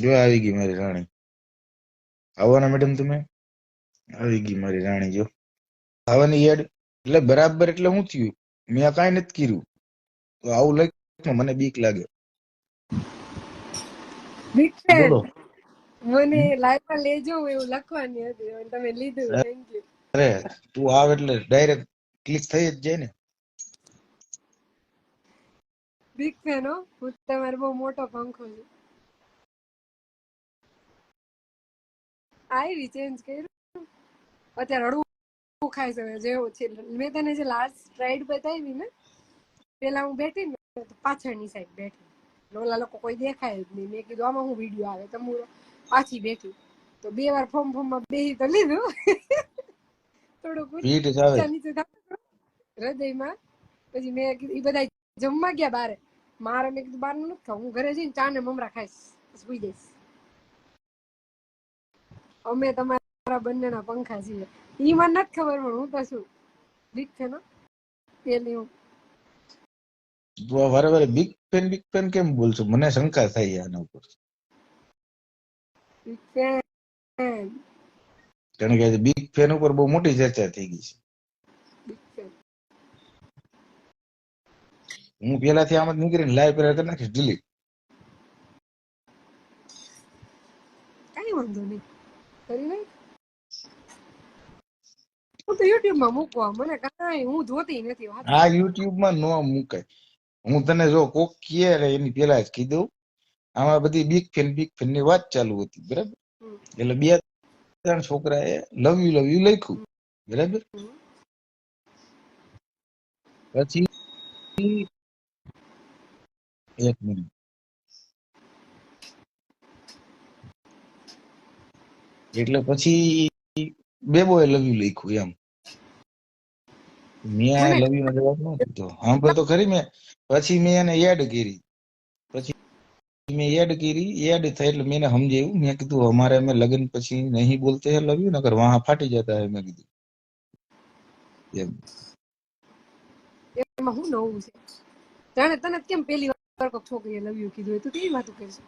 જો આવી ગઈ મારી રાણી. આવવાના મેડમ તમે? આવી ગઈ મારી રાણી જો. આવવાની યાદ એટલે બરાબર એટલે હું થયું? મેં કાંઈ નથી કર્યું. તો આવું લખ્યું મને બીક લાગે. બોલો. મને લાઈવમાં લેજો એવું લખવાની હતી. તમે લીધું થેન્ક યુ અરે તું આવ એટલે ડાયરેક્ટ ક્લિક થઈ જ જાય ને. બીક ફેન હું તમારો બહુ મોટો પંખો છું. આવી ચેન્જ કર્યું. અત્યારે હળવું ખાઈ શકે જેવું છે. મેં તને જે લાસ્ટ રાઈડ બતાવી ને પેલા હું બેઠી ને પાછળની સાઈડ બેઠી. ઓલા લોકો કોઈ દેખાય જ નહીં. મેં કીધું આમાં હું વીડિયો આવે. તો હું પાછી બેઠી. તો બે વાર ફોર્મમાં બેસી તો લીધું. થોડુંક હૃદયમાં. પછી મેં કીધું એ બધા જમવા ગયા બારે. મારે મેં કીધું બાર નથી ખાવું. હું ઘરે જઈને ચા ને મમરા ખાઈશ. સુઈ જઈશ. અમે તમારા બંનેના પંખા છીએ. ઈ મને નથી ખબર પણ હું તો શું બિગ ફેન પેલી હું. વારે વારે બિગ ફેન બિગ ફેન કેમ બોલશો? મને શંકા થાય આના ઉપર. બિગ ફેન કારણ કે બિગ ફેન ઉપર બહુ મોટી ચર્ચા થઈ ગઈ છે. હું પેલાથી આમ જ નીકળીને લાઈવ પેલા કરી નાખીશ ડિલીટ કઈ વાંધો નહીં. કરી નાખ. હું તો યુટ્યુબમાં મૂકવા મને કાંઈ હું જોતી નથી વાત. આ યુટ્યુબમાં નો મૂકે હું તને જો કોક કહે રે એની પેલા જ કીધું આમાં બધી બિગ ફેન બિગ ફેનની વાત ચાલુ હતી બરાબર? એટલે બે ત્રણ છોકરાએ લવ યુ લવ યુ લખ્યું બરાબર? પછી એક મિનિટ. એટલે પછી બેબોએ લવ યુ લખ્યું એમ. મેં આ લવ યુ નો જવાબ ન દીધો સાંભળો તો ખરી મેં. પછી મેં એને એડ કરી. પછી મેં એડ કરી. એડ થઈ એટલે મેં સમજાવ્યું. મેં કીધું અમારે અમે લગ્ન પછી નહીં બોલતે હે લવ યુ નકર વહાં ફાટી જતા હે મેં કીધું. એમ. એમાં શું નવું છે? જાણે તને કેમ પેલી વાર કોઈ છોકરીએ લવ યુ કીધું તું કેવી વાતો કરીશ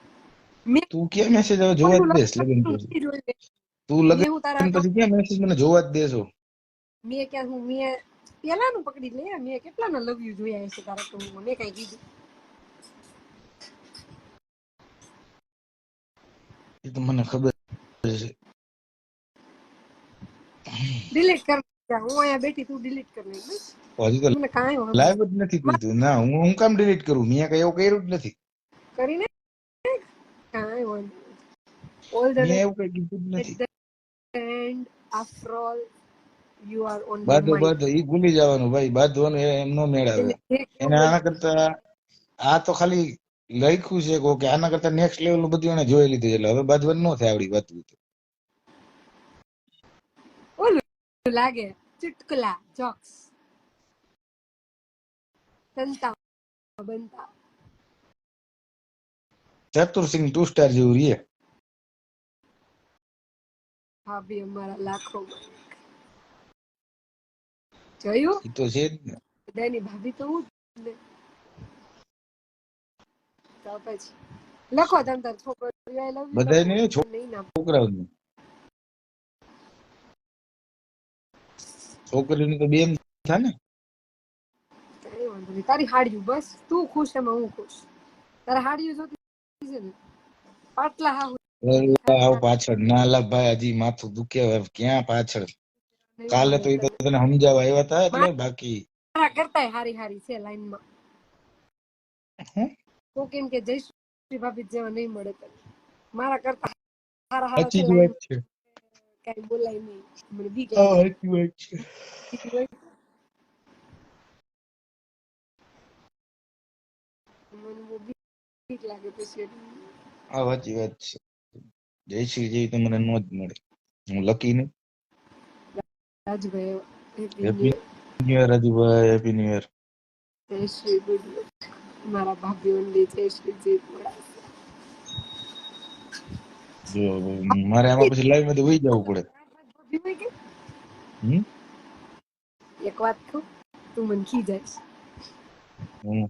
તું ક્યાં મેસેજ હવે જોવા દેસ લગ્ન તું લગે પછી ક્યાં મેસેજ મને જોવા જ દેશો. મેં ક્યાં હું મેં પેલા નું પકડી લે મેં કેટલાના લવ યુ જોયા છે તારા તો મને કઈ કીધું. એ તો મને ખબર છે. ડિલીટ કર હું અહીંયા બેઠી તું ડિલીટ કરી નાખ બસ. હજી તો મને કાંઈ લાઈવ જ નથી કીધું. ના હું હું કામ ડિલીટ કરું? મેં કઈ એવું કર્યું જ નથી. કરીને? કાંઈ વાંધો ઓલ ધ મેં એવું કઈ કીધું જ નથી. After all you are on the બાધો બાધો ઈ ભૂલી જવાનું ભાઈ બાંધવાનું એમ નો મેળાવે. એને આના કરતા આ તો ખાલી લખ્યું છે કોકે આના કરતા નેક્સ્ટ લેવલનું બધું એને જોઈ લીધું એટલે હવે બાંધવાનું ન થાય આવડી વાત ઓલું લાગે ચુટકલા જોક્સ સંતા બનતા. ચતુરસિંહ ટુ સ્ટાર જેવું રીએ ભાભી અમારા લાખો જોયું? તો છે બધાની ભાભી તો હું ને. તો પછી લખો તમ તાર છોકરો આઈ લવ you બધાયને લખો. છો- નહીં ના છોકરાઓને. છોકરીને તો બેન થાય ને. તારી હાડિયું બસ. તું ખુશ એમાં હું ખુશ. તારા હાડિયું જોતી છે ને. પાટલા હા પાછળ. ના લા ભાઈ હજી માથું દુખે ક્યાં પાછળ? કાલે તો તને સમજાવવા આવ્યા હતા એટલે બાકી. કરતા હારી હારી છે લાઈનમાં? તો કેમ કે જયશ્રી ભાભી જેવા નહીં મળે તને. મારા કરતા હારા હારા સાચી છે વાત છે. કઈ બોલાય નહીં. મને બીક લાગે. સાચી વાત છે. મને બીક લાગે પછી. આ સાચી વાત છે. જયશ્રી જેવી તો મને નો જ મળે. હું લકી ને Rajbhai happy new year Rajubhai happy new year year. જય શ્રી ગુડ મારા ભાભી ઓનલી જય શ્રી જી મારે આમાં પછી લાઈવમાંથી વહી જવું પડે. હમ? એક વાત કહું તું મને ખીજાઈશ. હું?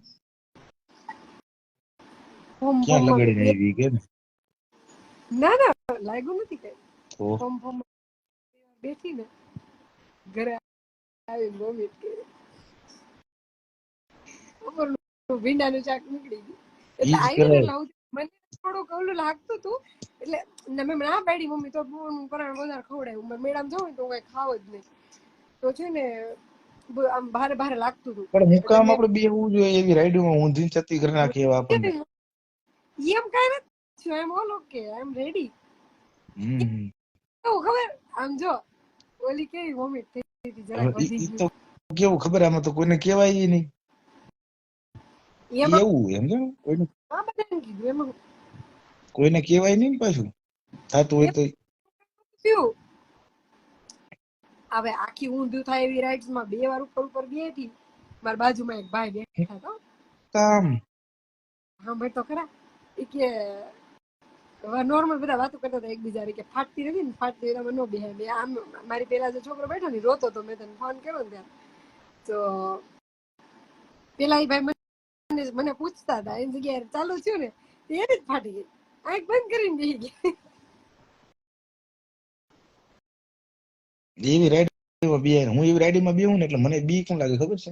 હોમ ક્યાં લગાડીને આવી કે ને ના ના લાગ્યું નથી કઈ. ફોર્મ ફોર્મ બેઠી ને ઘરે આવી વોમિટ કરી. બપોરનું ભીંડાનું શાક નીકળી ગયું. એટલે ઈ જ આવી ને કરાય. લાવું મને થોડુંક ઓલું લાગતું હતું એટલે મેં ના પાડી મમ્મી તો પરાણ વધારે ખવડાવ્યું મેં મેડમ જવું તો કઈ ખાવ જ નહીં. તો છે ને આમ ભારે ભારે લાગતું હતું. પણ હું કામ આપણે બેહવું જોઈએ એવી રાઈડમાં ઊંધી છતી કરી નાખી એવા આપણને. એમ કઈ નથી I am all okay I am ready હમ ખબર? આમ જો ઓલી કેવી વોમિટ થઈ હતી જરા વધી તો કેવું ખબર? આમાં તો કોઈને કહેવાય નહીં. એવું એમ જો કોઈને હા બધાને કીધું. એમાં કોઈને કહેવાય નહીં પાછું? થતું હોય તો થયું હવે આખી ઊંધું થાય એવી રાઇડ્સમાં બે વાર ઉપર ઉપર બેઠી મારા બાજુમાં એક ભાઈ બેઠા હતા. કામ. ભાઈ તો ખરા. કે નોર્મલ બધા વાતો કરતા હતા એકબીજા કે ફાટતી નથી ને ફાટતી તો નો બેહે મેં આમ મારી પેલા જે છોકરો બેઠો ને રોતો તો મેં તને ફોન કર્યો ને ત્યારે. તો પેલા એ ભાઈ મને મને પૂછતા હતા, એની જગ્યાએ ચાલુ થયું ને એને જ ફાટી ગઈ. આંખ બંધ કરીને બેસી ગઈ. એવી રાઈડીમાં બે હું એવી રાઈડમાં બેહું ને એટલે મને બી કેમ લાગે ખબર છે?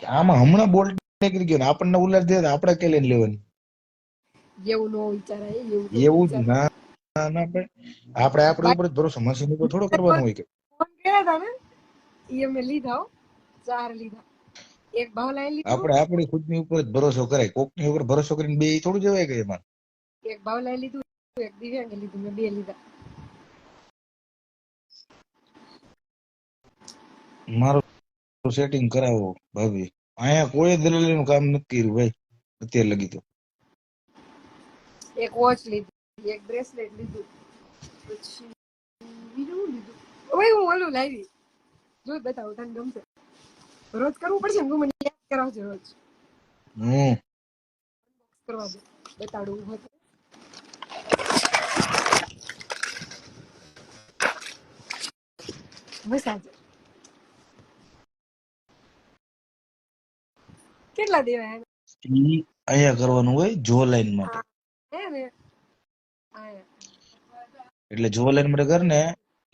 કે આમાં હમણાં બોલ્ટ નીકળી ગયો ને આપણને ઉલાર દે આપણે કે લઈને લેવાની. એવું નો વિચારાય એવું એવું ના ના ભાઈ આપણે આપણે ઉપર જ ભરોસો. મશીન ઉપર થોડો કરવાનો હોય કે? ફોન કર્યા હતા ને? એ અમે લીધા ચાર લીધા. એક ભાવલાએ લીધો. આપણે આપણી ખુદની ઉપર જ ભરોસો કરાય. કોકની ઉપર ભરોસો કરીને બે થોડું જવાય કે એમાં? એક ભાવલાએ લીધું એક દિવ્યાંગે લીધું મેં બે લીધા. મારું સેટિંગ કરાવો ભાભી. અહીંયા કોઈ દલાલીનું કામ નથી કર્યું ભાઈ. અત્યારે લગી તો. એક વોચ લીધી એક બ્રેસલેટ લીધું. પછી બીજું શું લીધું? ભાઈ હું ઓલું લાવી. જો બતાવું તને ગમશે? રોજ કરવું પડશે ને તું મને યાદ કરાવજો રોજ. હમ. કરવા દે. બતાડું હતું કેટલા દેવા અહીંયા કરવાનું હોય જો લાઈન માટે હે. એટલે જો લાઈન માટે કર ને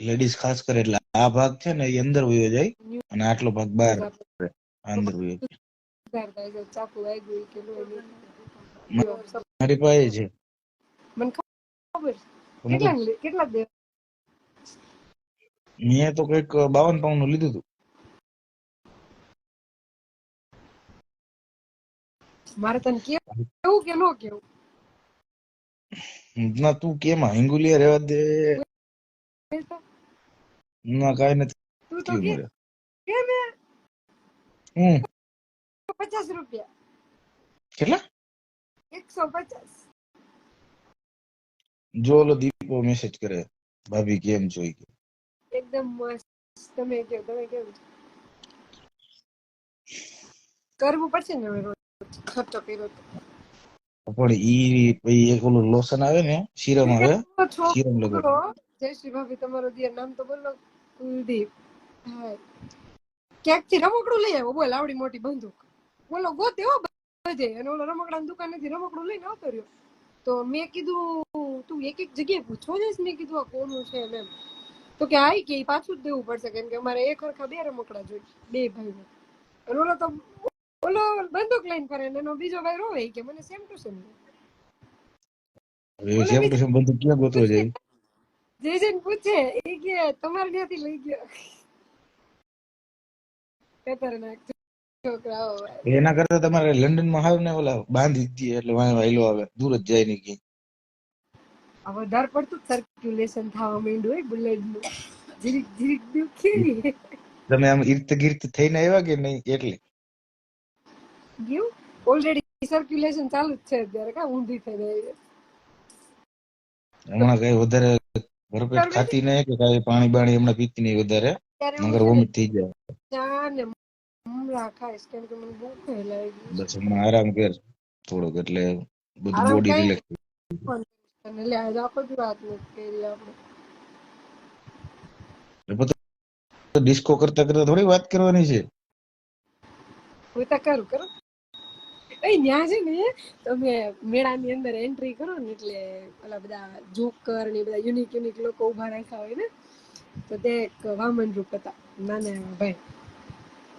લેડીઝ ખાસ કરે એટલે આ ભાગ છે ને એ અંદર વયો જાય અને આટલો ભાગ બહાર અંદર વયો જાય. મારી પાસે છે. મને ખબર કેટલા દેવા મેં તો કંઈક બાવન પાઉન્ડનું લીધું હતું મારે તને કેવું કે ન કેવું? ના તું કેમ હિંગુલિયા રહેવા દે? ના કાંઈ નથી. તું તો કે કેમ હમ પચાસ રૂપિયા. કેટલા? એકસો પચાસ. જો ઓલો દીપો મેસેજ કરે ભાભી કેમ છો? કે. એકદમ મસ્ત. તમે કે તમે કેમ કરવું પડશે ને હવે રોજ. ખર્ચો કર્યો પણ ઈ પછી એક ઓલું લોશન આવે ને સિરમ આવે સિરમ લગાડ જય શ્રી ભાભી તમારો દિયર નામ તો બોલો કુલદીપ ક્યાંકથી રમકડું લઈ આવ્યો બોલ આવડી મોટી બંદૂક બોલો ગોતે હો બધે અને ઓલો રમકડાની દુકાનેથી રમકડું લઈને આવતો રહ્યો તો મેં કીધું તું એક એક જગ્યાએ પૂછો જઈશ મેં કીધું આ કોનું છે એમ એમ તો કે આઈ કે પાછું જ દેવું પડશે કેમ કે અમારે એક હરખા બે રમકડા જોઈએ બે ભાઈ અને ઓલો તો ઓલો બંદૂક લઈને કરે ને એનો બીજો ભાઈ રોવે કે મને same to same same to same બંદૂક ક્યાં ગોતો જાય જે જઈને પૂછે એ કે તમારે ત્યાંથી લઈ ગયો. ખતરનાક છોકરાઓ એના કરતા તમારે લંડનમાં હાવ ને ઓલા બાંધી દે એટલે વાય વાયલો આવે દૂર જ જાય નહીં કે વધારે પડતું સર્ક્યુલેશન થવા માંડ્યું હોય બુલેટનું જીરીક જીરીક દુખી. તમે આમ ઈર્ત ગીર્ત થઈને આવ્યા કે નહીં? એટલે. ગયું. ઓલરેડી સર્ક્યુલેશન ચાલુ જ છે અત્યારે. કા ઊંધી થઈ રહી છે. હમણાં કઈ વધારે ભરપેટ ખાતી નહીં કે કઈ પાણી બાણી હમણાં પીતી નહીં વધારે. ત્યારે વોમિટ થઈ જાય. ચા ને હમણાં ખાઈશ કેમ કે મને ભૂખ લાગી બસ હમણાં આરામ કર થોડોક એટલે બધું બોડી રિલેક્સ અને લે આજ આખો દી વાત નથી કરી આપણે. ડિસ્કો કરતા કરતા થોડી વાત કરવાની છે. હું તો કરું કરું. ન્યા છે ને તમે મેળાની અંદર એન્ટ્રી કરો ને એટલે ઓલા બધા જોકર ને બધા યુનિક યુનિક લોકો ઊભા રાખ્યા હોય ને, તો તે એક વામન રૂપ હતા, નાના ભાઈ.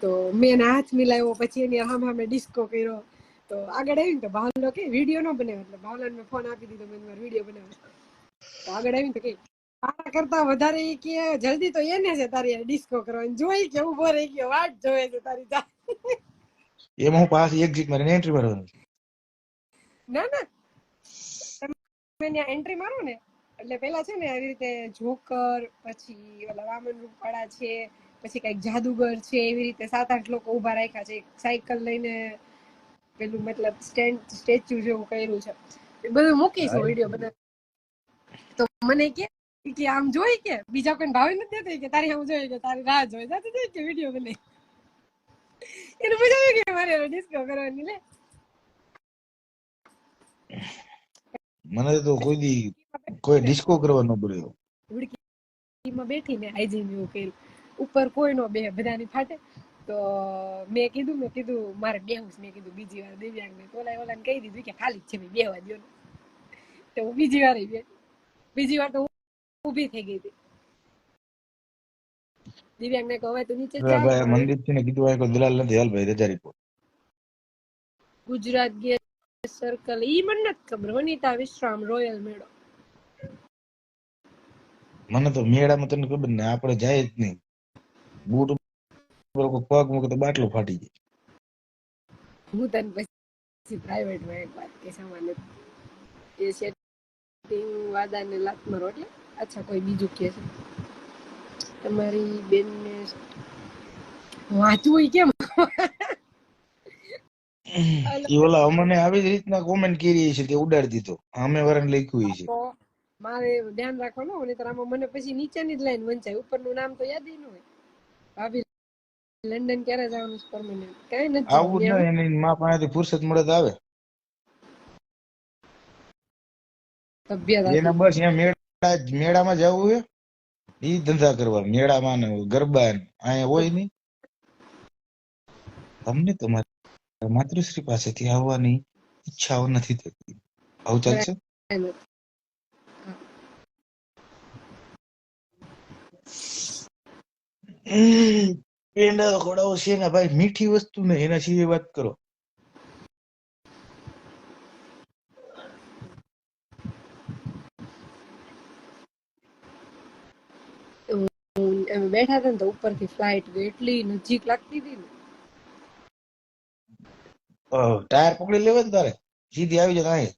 તો મેં હાથ મિલાવ્યો પછી એની સામે હામે ડિસ્કો કર્યો. તો આગળ આવીને તો ભાવલો કે વીડિયો ન બનાવ્યો, એટલે ભાવલાને મેં ફોન આપી દીધો, મેં મારો વીડિયો બનાવ્યો. તો આગળ આવીને તો કે, તારા કરતા વધારે કે જલ્દી તો એને છે તારી ડિસ્કો કરવાની, જોઈ કે ઊભો રહી ગયો, વાટ જોવે છે તારી એમાં હું પાસ એક જીત મારીને એન્ટ્રી મારવાની ના ના. તમે ત્યાં એન્ટ્રી મારો ને એટલે પેલા છે ને આવી રીતે જોકર પછી ઓલા વામન રૂપાળા છે પછી કંઈક જાદુગર છે એવી રીતે સાત આઠ લોકો ઊભા રાખ્યા છે સાયકલ લઈને પેલું મતલબ સ્ટેન્ડ સ્ટેચ્યુ જેવું કર્યું છે. એ બધું મૂકીશું વીડિયો બધા. તો મને કે કે આમ જોઈ કે બીજા કોઈ ભાવે નથી દેતો કે તારી આમ જોઈ કે તારી રાહ જોઈ. જાતે જોઈ કે વીડિયો બને એને પૂછાયું કે મારે ડિસ્કો કરવાની લે મને તો કોઈ દી કોઈ ડિસ્કો કરવા ન પડ્યો માં બેઠીને હાઈજીન એવું કર્યું ઉપર કોઈ નો બે બધાની ફાટે તો મેં કીધું મેં કીધું મારે બેહું. મેં કીધું બીજી વાર દિવ્યાંગ ને ઓલા ઓલાને કહી દીધું કે ખાલી છે ભાઈ બેહવા દ્યો ને તો બીજી વાર બે બીજી વાર તો ઊભી થઈ ગઈ હતી દિવ્યાંગ ને હવે તું નીચે છે ને કીધું હોય કે દલાલ નથી. હાલ ભાઈ રજા રિપોર્ટ ગુજરાત ગેસ સર્કલ ઈ મને નથી ખબર. વનિતા વિશ્રામ રોયલ મેળો. મને તો મેળામાં તને ખબર ને આપણે જાય જ નહીં. બૂટ પગ મૂકે તો બાટલો ફાટી જાય. હું તને પછી પ્રાઇવેટમાં એક વાત કે સામાન્ય એ સેટિંગ વાદાને લાત મારો એટલે અચ્છા કોઈ બીજું કે છે? તમારી બેનને વાંચવું કેમ? એ ઓલા અમને આવી જ રીતના કોમેન્ટ કરી છે તે ઉડાડી દીધો. અમે વરણ લખ્યું છે. મારે ધ્યાન રાખવાનું નહીં આમાં મને પછી નીચેની જ લાઈન વંચાય. ઉપરનું નામ તો યાદ ન હોય. ભાભી લંડન ક્યારે જવાનું છે પરમેનન્ટ કઈ નથી આવું જ જવાનું. એની મા પાસેથી ફુરસત મળે તો આવે. તબિયત એના બસ એમ મેળા મેળામાં જવું છે. ઈ ધંધા કરવા મેળામાં ને ગરબા અહીંયા હોય નહીં. તમને તમારી માતૃશ્રી પાસેથી આવવાની ઈચ્છાઓ નથી થતી. આવું ચાલશે? પેંડા ખોડાઓ છે ભાઈ, મીઠી વસ્તુ ને એના સિવાય વાત કરો. અમે બેઠા હતા ને તો ઉપરથી ફ્લાઇટ એટલી નજીક લાગતી હતી ને. ટાયર પકડી લેવા ને તારે? સીધી આવી જાય અહીં.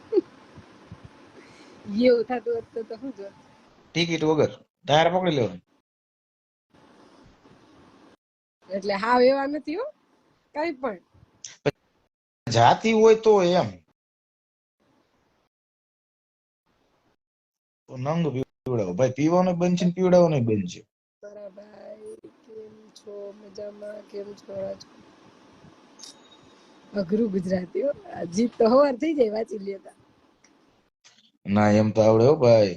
એવું થતું હતું તો શું જો ટિકિટ વગર. ટાયર પકડી લેવાનું. એટલે હાવ એવા નથી હો. કઈ પણ. જાતિ હોય તો એમ. નંગ પીવડાવો. ભાઈ પીવાનો બંધ છે ને પીવડાવવાનો બંધ છે. મારા ભાઈ કેમ છો? મજામાં? કેમ છો? રાજ અઘરું ગુજરાતી હો. આ તો હવાર થઈ જાય વાંચી લેતા ના એમ તો આવડે હો ભાઈ.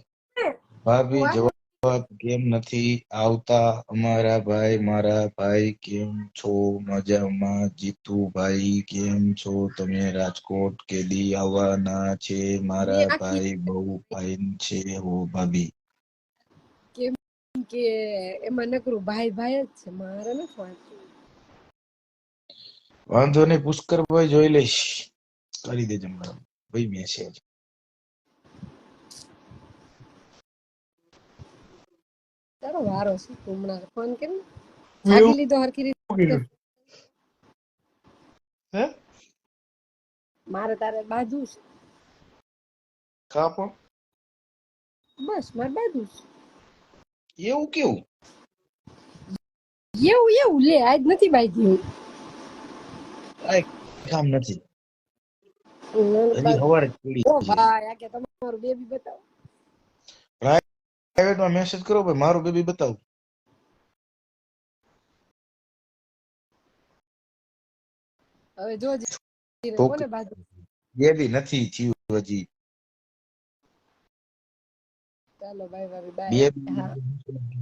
ભાભી જવાબ કેમ નથી આવતા અમારા ભાઈ? મારા ભાઈ કેમ છો? મજામાં? જીતુભાઈ કેમ છો? તમે રાજકોટ કેદી આવવાના છે? મારા ભાઈ બહુ ફાઇન છે હો ભાભી. કે એમાં નકરું ભાઈ ભાઈ જ છે મારે નથી વાંચવું. વાંધો નહીં પુષ્કરભાઈ જોઈ લઈશ. કરી દેજો મેડમ ભાઈ મેસેજ તારો વારો છે તું હમણાં? ફોન કેમ જાગી લીધો હરખી રીતે. હે? મારે તારે બાજુ છે. કાપો બસ મારે બાજુ છે. એવું કેવું? એવું એવું લે આજ નથી બાજી કાંઈ કામ નથી. ભાઈ. આ તમારું બેબી બતાવો. પ્રાઇવેટમાં મેસેજ કરો ભાઈ મારું બેબી બતાવો. હવે જોજે કોને બાજુ બેબી નથી થયું હજી. ચાલો બાય ભાભી બાય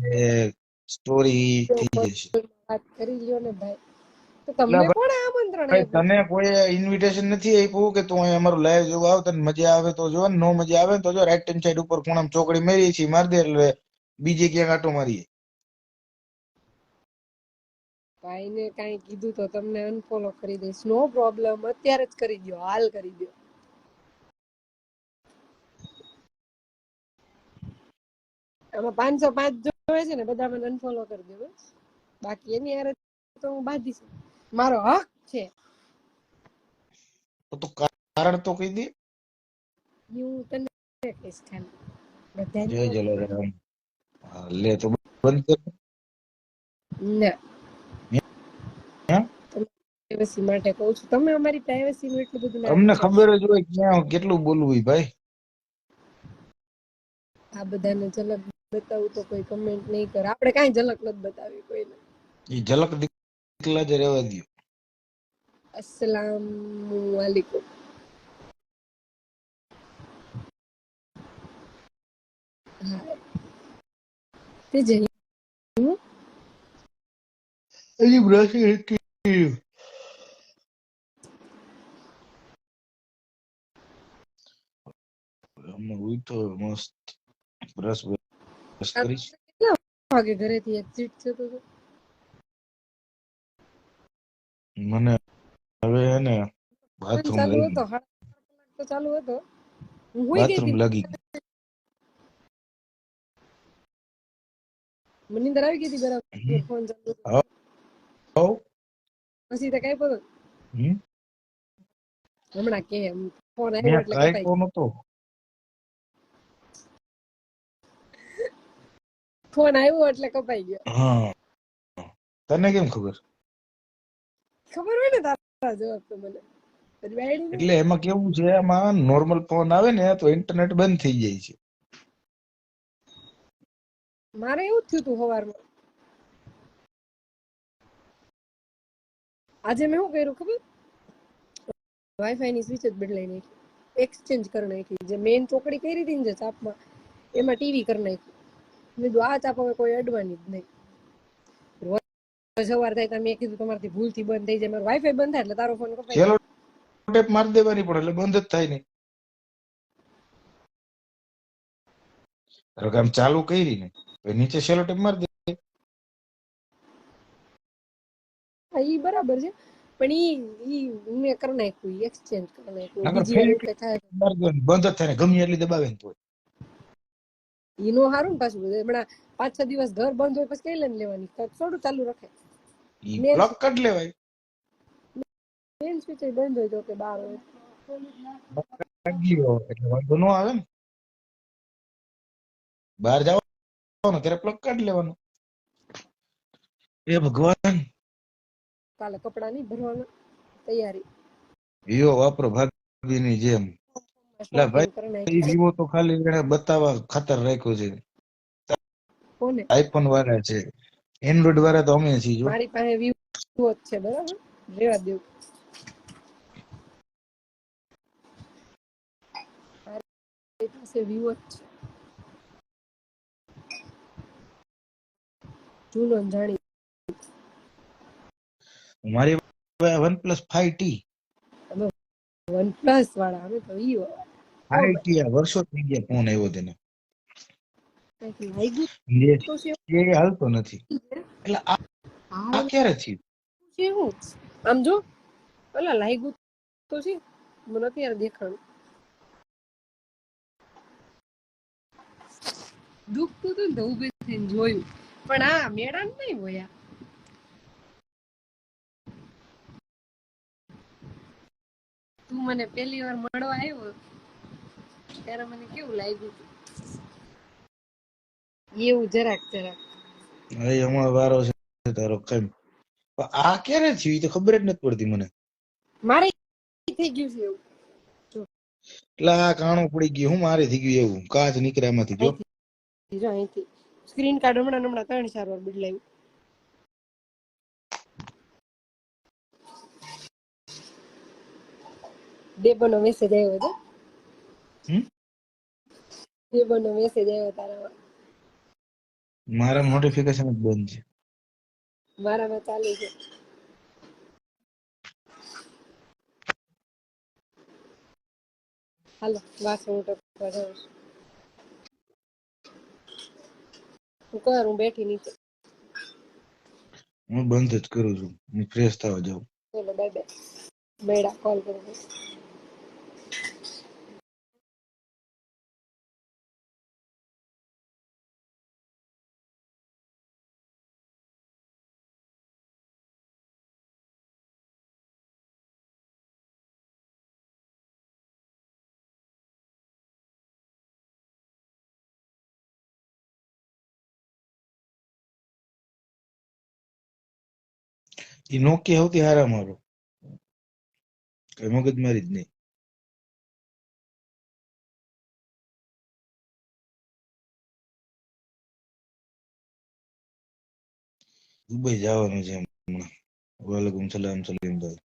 બે સ્ટોરી થઈ જશે. વાત કરી લ્યો ને ભાઈ તો તમને કોણે આમંત્રણ આપ્યું? તમે કોઈ ઇન્વિટેશન નથી આપ્યું કે તું અહીં અમારું લાઈવ જોવા આવ તને મજા આવે તો જો નો મજા આવે તો જો રાઈટ ટાઈમ સાઈડ ઉપર ખૂણામાં ચોકડી મેરી છે માર દે એટલે બીજે ક્યાંક આટો મારીએ. ભાઈને કઈ કીધું તો તમને અનફોલો કરી દઈશ. નો પ્રોબ્લેમ અત્યારે જ કરી દો હાલ કરી દો આમાં પાંચસો પાંચ જોવે છે ને બધા મને અનફોલો કરી દેવો બાકી એની યાર તો હું બાંધીશ. મારો હક છે. તો કારણ તો કહી દે. હું તને કહીશ ખાલી. જય જલારામ. લે તો બંધ કર. ના પ્રાઇવસી માટે કહું છું. તમે અમારી પ્રાઇવસી નું એટલું બધું અમને ખબર જ હોય ક્યાં કેટલું બોલવું ભાઈ. આ બધાને ઝલક બતાવું તો કોઈ કમેન્ટ નહીં કરે. આપણે કાંઈ ઝલક નથી બતાવી કોઈને એ ઝલક દીકલા જ રહેવા દો અસલામ વાલેકુમ હા. તે જઈ હજી બ્રશ નથી હમણાં ઉઠો મસ્ત બ્રશ બ્રશ કરીશ. વાગે ઘરેથી એક્ઝિટ થતો હતો? મને હવે હે ને બાથરૂમ ચાલુ હતો તો ચાલુ હતો. હું હોઈ બાથરૂમ લાગી મને નીંદર આવી ગઈ હતી બરાબર. ફોન ચાલુ હતો. પછી તો કઈ પણ. હમ. હમણાં કે ફોન આવ્યો એટલે કઈ ફોન તો ફોન આવ્યો એટલે કપાઈ ગયો. હા. તને કેમ ખબર? ખબર હોય ને તારા જવાબ તો મને. એટલે એમાં કેવું છે એમાં નોર્મલ ફોન આવે ને તો ઇન્ટરનેટ બંધ થઈ જાય છે. મારે એવું થયું હતું સવારમાં આજે મેં શું કર્યું ખબર? વાઈફાઈ ની સ્વિચ જ બદલાઈ નાખી. એક્સચેન્જ કરી નાખી. જે મેઇન ચોકડી કરી હતી ને જે ચાપમાં એમાં ટીવી કરી નાખી. મેં કીધું આ ચાપ હવે કોઈ અડવાની જ નહીં. સવાર થાય તમે મેં કીધું તમારાથી ભૂલથી બંધ થઈ જાય. મારું વાઈફાઈ બંધ થાય એટલે તારો ફોન કપાઈ છેલ્લો ટેપ મારી દેવાની પડે એટલે બંધ જ થાય નહીં. કે ચાલુ કરી ને નીચે છેલ્લો ટેપ મારી દે. ઈ બરાબર છે. પણ ઈ ઈ મેં કરી નાખ્યું એક્સચેન્જ કરી નાખ્યું. બીજી કઈ થાય બંધ જ થાય ને ગમે એટલી દબાવે ને તો ઈ નો હારું ને પાછું હમણાં પાંચ છ દિવસ ઘર બંધ હોય પછી કઈ લઈને લેવાની? તો થોડું ચાલુ રખાય બ્લોક કટ લેવાય. મેન સ્વિચ બંધ હોય તો કે બાર હોય. એટલે વાંધો ન આવે ને. બહાર જાવ ને ત્યારે પ્લગ કાઢી લેવાનું. એ ભગવાન. કાલે કપડા નહીં ભરવાના. તૈયારી. યો વાપરો ભાભીની જેમ. લે ભાઈ. વિવો તો ખાલી એને બતાવવા ખાતર રાખ્યો છે. કોને? આઈફોન વાળા છે. એન્ડ્રોઈડ વાળા તો અમે છીએ મારી પાસે વિવો જ છે બરાબર? રેવા દેવું મારી પાસે વિવો છે. જૂનો જાણી મારી one plus five T. One plus વાળા અમે તો વિવો. ફાઈવ ટી આ વર્ષો થઈ ગયા ફોન આવ્યો તેને. એ હાલતો નથી. એટલે આ ક્યારે થયું? આમ જો પેલા લાગ્યું તો છે. મને અત્યારે દેખાણું. દુખતું હતું ને ઊભી થઈને જોયું. પણ આ મેળા નહીં હોય તું મને પહેલી વાર મળવા આવ્યો. ત્યારે મને કેવું લાગ્યું એવું જરાક જરાક. હવે અમારો વારો છે તારો કેમ? આ ક્યારે થયું? એ તો ખબર જ નથી પડતી મને. મારે થઈ ગયું છે એવું. એટલે આ કાણું પડી ગયું હું મારે થઈ ગયું એવું? કાચ નીકળ્યા એમાંથી જો. અહીંથી જો અહીંથી. સ્ક્રીન કાર્ડ હમણાં હમણાં ત્રણ ચાર વાર બદલાયું. ડેબોનો મેસેજ આવ્યો હતો. હમ? વિવોનો મેસેજ આવ્યો તારામાં મારા નોટિફિકેશન જ બંધ છે. મારામાં ચાલુ છે. હાલો વાસ હું ટોક પર છું. હું કર હું બેઠી નીચે. હું બંધ જ કરું છું. હું ફ્રેશ થવા જાઉં. ચલો બાય બાય મેડા કોલ કરું એ નોકી સૌથી હારા મારો કઈ મગજ મારી જ નહીં દુબઈ જવાનું છે હમણાં વાલેકુમ સલામ સલીમભાઈ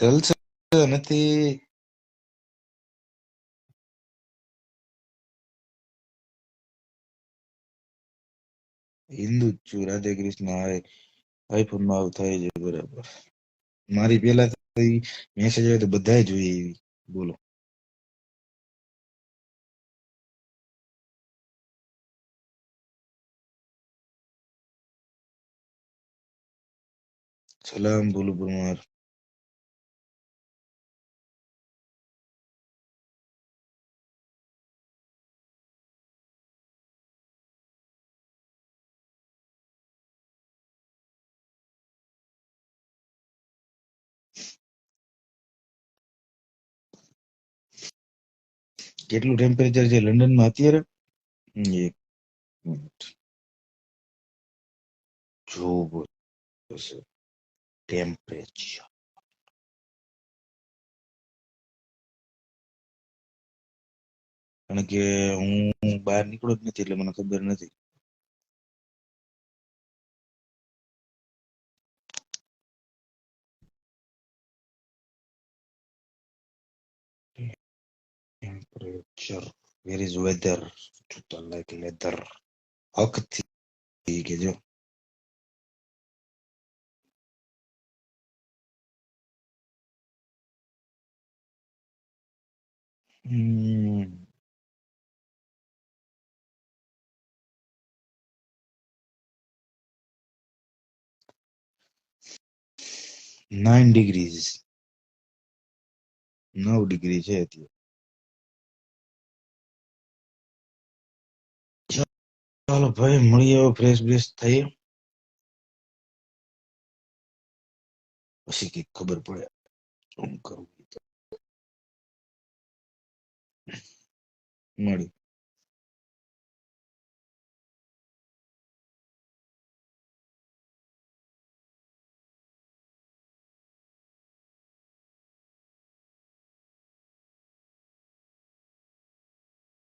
જલસે નથી હિન્દુ જ છું રાધે કૃષ્ણ હાય આઈફોનમાં આવું થાય છે બરાબર મારી પેલા તો મેસેજ આવે તો બધાય જોઈએ એવી બોલો સલામ બોલું પરમાર કેટલું ટેમ્પરેચર છે લંડનમાં અત્યારે? એક મિનિટ ટેમ્પરેચર કારણ કે હું બહાર નીકળો જ નથી એટલે મને ખબર નથી. વેર ઇઝ વેધર જૂતા લાઈક લેધર હકથી કે જો હમ નાઇન ડિગ્રીઝ નવ ડિગ્રી છે અત્યારે. ચાલો ભાઈ મળીએ હવે ફ્રેશ બ્રેશ થઈએ. પછી કંઈક ખબર પડે. શું કરવું મળી